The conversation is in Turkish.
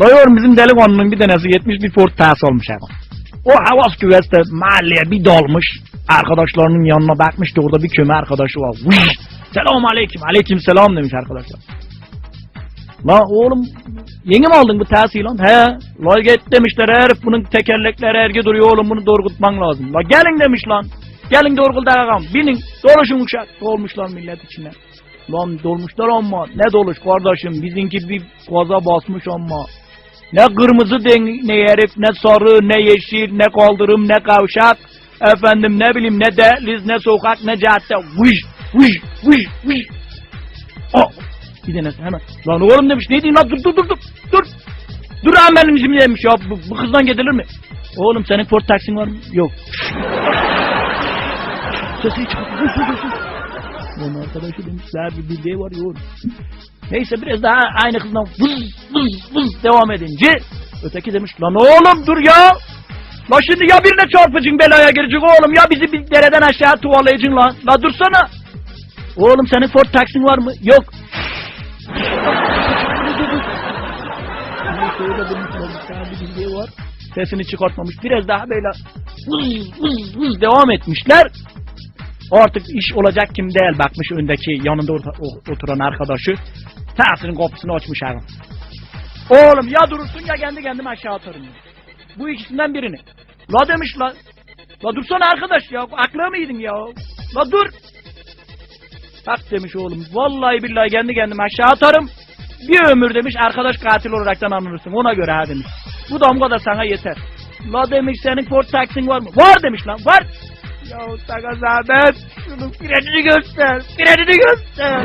La yorum bizim delikanlının bir tanesi 71 Ford Pass olmuş abi. O havas küveste mahalleye bir dalmış. Arkadaşlarının yanına bakmış da orada bir köme arkadaşı var. Selam aleyküm. Aleyküm selam demiş arkadaşlar. La oğlum yeni mi aldın bu tersi lan? He. La git demişler herif bunun tekerlekleri erge duruyor oğlum bunu doğrultman lazım. La gelin demiş lan. Gelin doğrult ağam. Binin. Doluşun uşak. Dolmuşlar millet içine. Lan dolmuşlar ama ne doluş kardeşim bizimki bir gaza basmış ama. Ne kırmızı den ne herif ne sarı ne yeşil ne kaldırım ne kavşak. Efendim ne bileyim ne dehliz ne sokak ne cadde. Vış vış vış vış. Oh. Bir tanesi hemen. Lan oğlum demiş ne diyeyim lan dur dur dur dur. Dur. Dur hemen şimdi demiş ya bu, bu kızdan gidilir mi? Oğlum senin Ford taksin var mı? Yok. Sesi dur. Lan arkadaşı demişler bir bildiği var ya oğlum. Neyse biraz daha aynı kızdan vız vız vız devam edince öteki demiş lan oğlum dur ya. La şimdi ya birine çarpıcın belaya girecek oğlum ya bizi bir dereden aşağı tuvalayacaksın lan. La dursana. Oğlum senin Ford taksin var mı? Yok. Sesini çıkartmamış. Biraz daha böyle vız vız vız devam etmişler. Artık iş olacak kim değil bakmış öndeki yanında oturan arkadaşı. Tersinin kapısını açmış abi. Oğlum ya durursun ya kendi kendime aşağı atarım. ya. Bu ikisinden birini. La demiş la. La dursana arkadaş ya. Aklı mıydın ya? La dur. Bak demiş oğlum. Vallahi billahi kendi kendime aşağı atarım. Bir ömür demiş arkadaş katil olaraktan anılırsın. Ona göre ha demiş. Bu damga da sana yeter. La demiş senin Ford Taxin var mı? Var demiş lan var. Ya sana zahmet. Şunun frenini göster. Frenini göster.